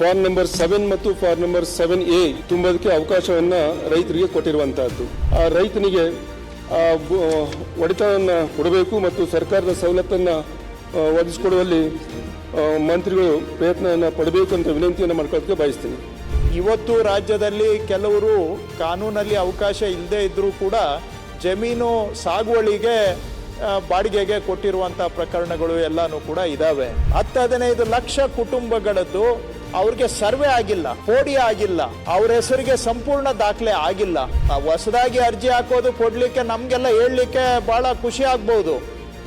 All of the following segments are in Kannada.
ಫಾರ್ಮ್ ನಂಬರ್ ಸೆವೆನ್ ಮತ್ತು ಫಾರ್ಮ್ ನಂಬರ್ ಸೆವೆನ್ ಎ ತುಂಬೋದಕ್ಕೆ ಅವಕಾಶವನ್ನ ರೈತರಿಗೆ ಕೊಟ್ಟಿರುವಂತಹದ್ದು. ಆ ರೈತನಿಗೆ ಒಡೆತನವನ್ನು ಕೊಡಬೇಕು ಮತ್ತು ಸರ್ಕಾರದ ಸವಲತ್ತನ್ನು ಒದಗಿಸಿಕೊಡುವಲ್ಲಿ ಮಂತ್ರಿಗಳು ಪ್ರಯತ್ನವನ್ನು ಪಡಬೇಕು ಅಂತ ವಿನಂತಿಯನ್ನು ಮಾಡ್ಕೊಳ್ಳೋದಕ್ಕೆ ಬಯಸ್ತೀನಿ. ಇವತ್ತು ರಾಜ್ಯದಲ್ಲಿ ಕೆಲವರು ಕಾನೂನಲ್ಲಿ ಅವಕಾಶ ಇಲ್ಲದೆ ಇದ್ದರೂ ಕೂಡ ಜಮೀನು ಸಾಗುವಳಿಗೆ ಬಾಡಿಗೆಗೆ ಕೊಟ್ಟಿರುವಂಥ ಪ್ರಕರಣಗಳು ಎಲ್ಲನೂ ಕೂಡ ಇದಾವೆ. ಹತ್ತು ಹದಿನೈದು ಲಕ್ಷ ಕುಟುಂಬಗಳದ್ದು ಅವ್ರಿಗೆ ಸರ್ವೆ ಆಗಿಲ್ಲ, ಪೋಡಿ ಆಗಿಲ್ಲ, ಅವ್ರ ಹೆಸರಿಗೆ ಸಂಪೂರ್ಣ ದಾಖಲೆ ಆಗಿಲ್ಲ. ಹೊಸದಾಗಿ ಅರ್ಜಿ ಹಾಕೋದು ಕೊಡ್ಲಿಕ್ಕೆ ನಮ್ಗೆಲ್ಲ ಹೇಳಲಿಕ್ಕೆ ಬಹಳ ಖುಷಿ ಆಗ್ಬಹುದು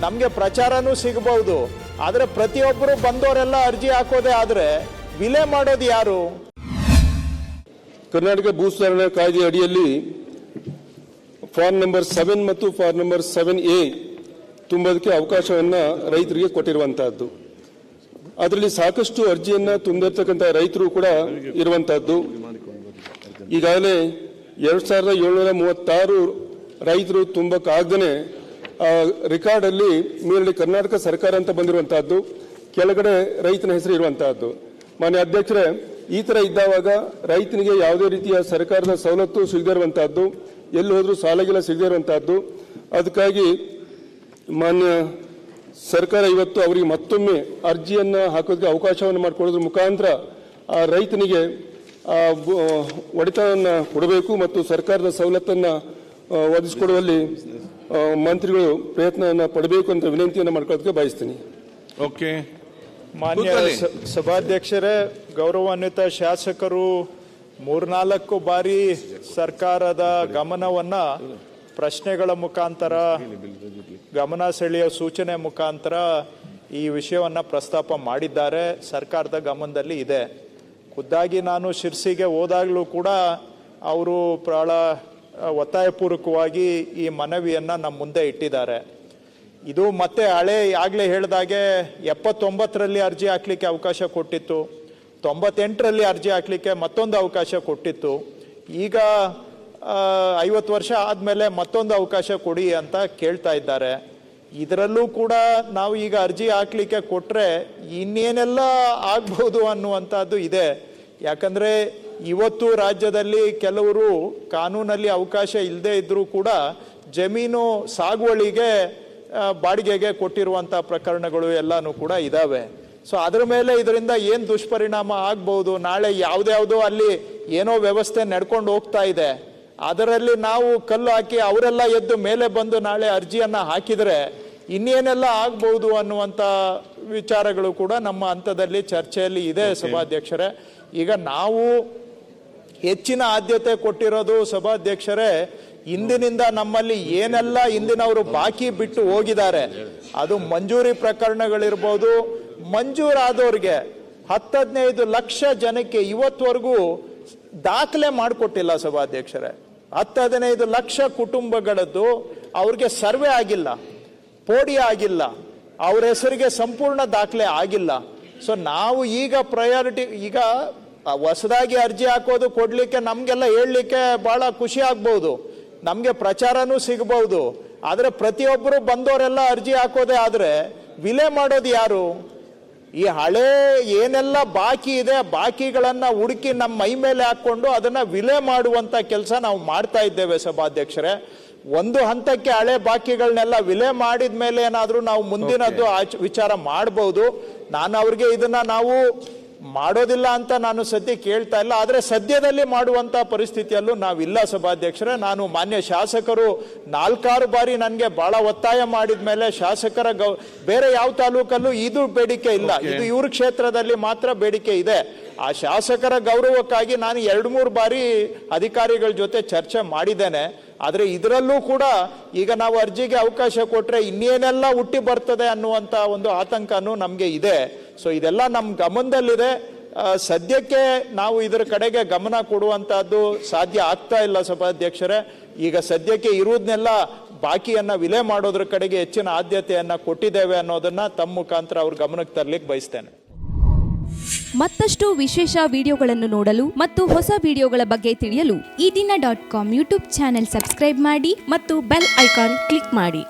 ನಮಗೆ ಪ್ರಚಾರನೂ ಸಿಗಬಹುದು ಆದ್ರೆ ಪ್ರತಿಯೊಬ್ಬರು ಬಂದವರೆಲ್ಲ ಅರ್ಜಿ ಹಾಕೋದೇ ಆದ್ರೆ ವಿಲೆ ಮಾಡೋದು ಯಾರು? ಕರ್ನಾಟಕ ಭೂ ಸುಧಾರಣಾ ಕಾಯ್ದೆ ಅಡಿಯಲ್ಲಿ ಫಾರ್ಮ್ ನಂಬರ್ ಸೆವೆನ್ ಮತ್ತು ಫಾರ್ಮ್ ನಂಬರ್ ಸೆವೆನ್ ಎ ತುಂಬೋದಕ್ಕೆ ಅವಕಾಶವನ್ನ ರೈತರಿಗೆ ಕೊಟ್ಟಿರುವಂತಹದ್ದು. ಅದರಲ್ಲಿ ಸಾಕಷ್ಟು ಅರ್ಜಿಯನ್ನ ತುಂಬಿರ್ತಕ್ಕಂಥ ರೈತರು ಕೂಡ ಇರುವಂತಹದ್ದು. ಈಗಾಗಲೇ ಎರಡ್ ಸಾವಿರದ ಏಳ್ನೂರ ಮೂವತ್ತಾರು ರೈತರು ತುಂಬಕ್ಕಾಗದೇ ರೆಕಾರ್ಡ್ ಅಲ್ಲಿ ಮೇಲ್ಗಡೆ ಕರ್ನಾಟಕ ಸರ್ಕಾರ ಅಂತ ಬಂದಿರುವಂತಹದ್ದು, ಕೆಳಗಡೆ ರೈತನ ಹೆಸರು ಇರುವಂತಹದ್ದು. ಮಾನ್ಯ ಅಧ್ಯಕ್ಷರೇ, ಈ ತರ ಇದ್ದಾವಾಗ ರೈತನಿಗೆ ಯಾವುದೇ ರೀತಿಯ ಸರ್ಕಾರದ ಸವಲತ್ತು ಸಿಗದೇ ಇರುವಂತಹದ್ದು, ಎಲ್ಲಿ ಹೋದ್ರೂ ಸಾಲಗಿಲ್ಲ ಸಿಗದೇ ಇರುವಂತಹದ್ದು. ಅದಕ್ಕಾಗಿ ಮಾನ್ಯ ಸರ್ಕಾರ ಇವತ್ತು ಅವರಿಗೆ ಮತ್ತೊಮ್ಮೆ ಅರ್ಜಿಯನ್ನು ಹಾಕೋದಕ್ಕೆ ಅವಕಾಶವನ್ನು ಮಾಡಿಕೊಡೋದ್ರ ಮುಖಾಂತರ ಆ ರೈತನಿಗೆ ಒಡೆತನವನ್ನು ಕೊಡಬೇಕು ಮತ್ತು ಸರ್ಕಾರದ ಸವಲತ್ತನ್ನು ಒದಗಿಸಿಕೊಡುವಲ್ಲಿ ಮಂತ್ರಿಗಳು ಪ್ರಯತ್ನವನ್ನು ಪಡಬೇಕು ಅಂತ ವಿನಂತಿಯನ್ನು ಮಾಡ್ಕೊಳ್ಳೋದಕ್ಕೆ ಬಯಸ್ತೀನಿ. ಓಕೆ. ಮಾನ್ಯ ಸಭಾಧ್ಯಕ್ಷರೇ ಗೌರವಾನ್ವಿತ ಶಾಸಕರು ಮೂರ್ನಾಲ್ಕು ಬಾರಿ ಸರ್ಕಾರದ ಗಮನವನ್ನ ಪ್ರಶ್ನೆಗಳ ಮುಖಾಂತರ, ಗಮನ ಸೆಳೆಯೋ ಸೂಚನೆ ಮುಖಾಂತರ ಈ ವಿಷಯವನ್ನು ಪ್ರಸ್ತಾಪ ಮಾಡಿದ್ದಾರೆ. ಸರ್ಕಾರದ ಗಮನದಲ್ಲಿ ಇದೆ. ಖುದ್ದಾಗಿ ನಾನು ಶಿರ್ಸಿಗೆ ಹೋದಾಗಲೂ ಕೂಡ ಅವರು ಬಹಳ ಒತ್ತಾಯಪೂರ್ವಕವಾಗಿ ಈ ಮನವಿಯನ್ನು ನಮ್ಮ ಮುಂದೆ ಇಟ್ಟಿದ್ದಾರೆ. ಇದು ಮತ್ತೆ ಹಳೆ, ಆಗಲೇ ಹೇಳಿದಾಗೆ ಎಪ್ಪತ್ತೊಂಬತ್ತರಲ್ಲಿ ಅರ್ಜಿ ಹಾಕ್ಲಿಕ್ಕೆ ಅವಕಾಶ ಕೊಟ್ಟಿತ್ತು. ತೊಂಬತ್ತೆಂಟರಲ್ಲಿ ಅರ್ಜಿ ಹಾಕ್ಲಿಕ್ಕೆ ಮತ್ತೊಂದು ಅವಕಾಶ ಕೊಟ್ಟಿತ್ತು. ಈಗ ಐವತ್ತು ವರ್ಷ ಆದಮೇಲೆ ಮತ್ತೊಂದು ಅವಕಾಶ ಕೊಡಿ ಅಂತ ಕೇಳ್ತಾ ಇದ್ದಾರೆ. ಇದರಲ್ಲೂ ಕೂಡ ನಾವು ಈಗ ಅರ್ಜಿ ಹಾಕ್ಲಿಕ್ಕೆ ಕೊಟ್ರೆ ಇನ್ನೇನೆಲ್ಲ ಆಗ್ಬೋದು ಅನ್ನುವಂಥದ್ದು ಇದೆ. ಯಾಕಂದ್ರೆ ಇವತ್ತು ರಾಜ್ಯದಲ್ಲಿ ಕೆಲವರು ಕಾನೂನಲ್ಲಿ ಅವಕಾಶ ಇಲ್ಲದೆ ಇದ್ದರೂ ಕೂಡ ಜಮೀನು ಸಾಗುವಳಿಗೆ ಬಾಡಿಗೆಗೆ ಕೊಟ್ಟಿರುವಂಥ ಪ್ರಕರಣಗಳು ಎಲ್ಲಾನು ಕೂಡ ಇದ್ದಾವೆ ಸೊ ಅದರ ಮೇಲೆ ಇದರಿಂದ ಏನು ದುಷ್ಪರಿಣಾಮ ಆಗ್ಬಹುದು ನಾಳೆ ಯಾವುದ್ಯಾವುದೋ ಅಲ್ಲಿ ಏನೋ ವ್ಯವಸ್ಥೆ ನಡ್ಕೊಂಡು ಹೋಗ್ತಾ ಇದೆ. ಅದರಲ್ಲಿ ನಾವು ಕಲ್ಲು ಹಾಕಿ ಅವರೆಲ್ಲ ಎದ್ದು ಮೇಲೆ ಬಂದು ನಾಳೆ ಅರ್ಜಿಯನ್ನು ಹಾಕಿದರೆ ಇನ್ನೇನೆಲ್ಲ ಆಗ್ಬೋದು ಅನ್ನುವಂಥ ವಿಚಾರಗಳು ಕೂಡ ನಮ್ಮ ಹಂತದಲ್ಲಿ ಚರ್ಚೆಯಲ್ಲಿ ಇದೆ ಸಭಾಧ್ಯಕ್ಷರೇ. ಈಗ ನಾವು ಹೆಚ್ಚಿನ ಆದ್ಯತೆ ಕೊಟ್ಟಿರೋದು ಸಭಾಧ್ಯಕ್ಷರೇ ಇಂದಿನಿಂದ ನಮ್ಮಲ್ಲಿ ಏನೆಲ್ಲ ಇಂದಿನವರು ಬಾಕಿ ಬಿಟ್ಟು ಹೋಗಿದ್ದಾರೆ ಅದು ಮಂಜೂರಿ ಪ್ರಕರಣಗಳಿರ್ಬೋದು. ಮಂಜೂರಾದವ್ರಿಗೆ ಹತ್ತದ್ನೈದು ಲಕ್ಷ ಜನಕ್ಕೆ ಇವತ್ತವರೆಗೂ ದಾಖಲೆ ಮಾಡಿಕೊಟ್ಟಿಲ್ಲ ಸಭಾಧ್ಯಕ್ಷರೇ. ಹತ್ತು ಹದಿನೈದು ಲಕ್ಷ ಕುಟುಂಬಗಳದ್ದು ಅವ್ರಿಗೆ ಸರ್ವೆ ಆಗಿಲ್ಲ, ಪೋಡಿ ಆಗಿಲ್ಲ, ಅವ್ರ ಹೆಸರಿಗೆ ಸಂಪೂರ್ಣ ದಾಖಲೆ ಆಗಿಲ್ಲ. ಸೊ ನಾವು ಈಗ ಪ್ರಯಾರಿಟಿ ಈಗ ಹೊಸದಾಗಿ ಅರ್ಜಿ ಹಾಕೋದು ಕೊಡ್ಲಿಕ್ಕೆ ನಮಗೆಲ್ಲ ಹೇಳಲಿಕ್ಕೆ ಬಹಳ ಖುಷಿ ಆಗ್ಬಹುದು ನಮಗೆ ಪ್ರಚಾರನೂ ಸಿಗಬಹುದು ಆದರೆ ಪ್ರತಿಯೊಬ್ಬರು ಬಂದವರೆಲ್ಲ ಅರ್ಜಿ ಹಾಕೋದೇ ಆದ್ರೆ ವಿಲೆ ಮಾಡೋದು ಯಾರು? ಈ ಹಳೆ ಏನೆಲ್ಲ ಬಾಕಿ ಇದೆ ಬಾಕಿಗಳನ್ನು ಹುಡುಕಿ ನಮ್ಮ ಮೈ ಮೇಲೆ ಹಾಕೊಂಡು ಅದನ್ನ ವಿಲೆ ಮಾಡುವಂತ ಕೆಲಸ ನಾವು ಮಾಡ್ತಾ ಇದ್ದೇವೆ ಸಭಾಧ್ಯಕ್ಷರೇ. ಒಂದು ಹಂತಕ್ಕೆ ಹಳೆ ಬಾಕಿಗಳನ್ನೆಲ್ಲ ವಿಲೆ ಮಾಡಿದ ಮೇಲೆ ಏನಾದರೂ ನಾವು ಮುಂದಿನದ್ದು ಆಚ ವಿಚಾರ ಮಾಡಬಹುದು ನಾನು ಅವ್ರಿಗೆ ಇದನ್ನ ನಾವು ಮಾಡೋದಿಲ್ಲ ಅಂತ ನಾನು ಸದ್ಯ ಕೇಳ್ತಾ ಇಲ್ಲ ಆದರೆ ಸದ್ಯದಲ್ಲಿ ಮಾಡುವಂಥ ಪರಿಸ್ಥಿತಿಯಲ್ಲೂ ನಾವಿಲ್ಲ ಸಭಾಧ್ಯಕ್ಷರೇ. ನಾನು ಮಾನ್ಯ ಶಾಸಕರು ನಾಲ್ಕಾರು ಬಾರಿ ನನಗೆ ಭಾಳ ಒತ್ತಾಯ ಮಾಡಿದ ಮೇಲೆ ಶಾಸಕರ ಗೌ ಬೇರೆ ಯಾವ ತಾಲೂಕಲ್ಲೂ ಇದು ಬೇಡಿಕೆ ಇಲ್ಲ. ಇದು ಇವ್ರ ಕ್ಷೇತ್ರದಲ್ಲಿ ಮಾತ್ರ ಬೇಡಿಕೆ ಇದೆ. ಆ ಶಾಸಕರ ಗೌರವಕ್ಕಾಗಿ ನಾನು ಎರಡು ಮೂರು ಬಾರಿ ಅಧಿಕಾರಿಗಳ ಜೊತೆ ಚರ್ಚೆ ಮಾಡಿದ್ದೇನೆ. ಆದರೆ ಇದರಲ್ಲೂ ಕೂಡ ಈಗ ನಾವು ಅರ್ಜಿಗೆ ಅವಕಾಶ ಕೊಟ್ಟರೆ ಇನ್ನೇನೆಲ್ಲ ಹುಟ್ಟಿ ಬರ್ತದೆ ಅನ್ನುವಂಥ ಒಂದು ಆತಂಕನೂ ನಮಗೆ ಇದೆ. ಸೊ ಇದೆಲ್ಲ ನಮ್ಮ ಗಮನದಲ್ಲಿದೆ. ಸದ್ಯಕ್ಕೆ ನಾವು ಇದರ ಕಡೆಗೆ ಗಮನ ಕೊಡುವಂಥದ್ದು ಸಾಧ್ಯ ಆಗ್ತಾ ಇಲ್ಲ ಸಭಾಧ್ಯಕ್ಷರೇ. ಈಗ ಸದ್ಯಕ್ಕೆ ಇರುವುದನ್ನೆಲ್ಲ ಬಾಕಿಯನ್ನ ವಿಲೆ ಮಾಡೋದ್ರ ಕಡೆಗೆ ಹೆಚ್ಚಿನ ಆದ್ಯತೆಯನ್ನು ಕೊಟ್ಟಿದ್ದೇವೆ ಅನ್ನೋದನ್ನ ತಮ್ಮ ಮುಖಾಂತರ ಅವ್ರ ಗಮನಕ್ಕೆ ತರ್ಲಿಕ್ಕೆ ಬಯಸ್ತೇನೆ. ಮತ್ತಷ್ಟು ವಿಶೇಷ ವಿಡಿಯೋಗಳನ್ನು ನೋಡಲು ಮತ್ತು ಹೊಸ ವಿಡಿಯೋಗಳ ಬಗ್ಗೆ ತಿಳಿಯಲು ಈ ದಿನ dot com YouTube channel subscribe ಮಾಡಿ ಮತ್ತು ಬೆಲ್ ಐಕಾನ್ ಕ್ಲಿಕ್ ಮಾಡಿ.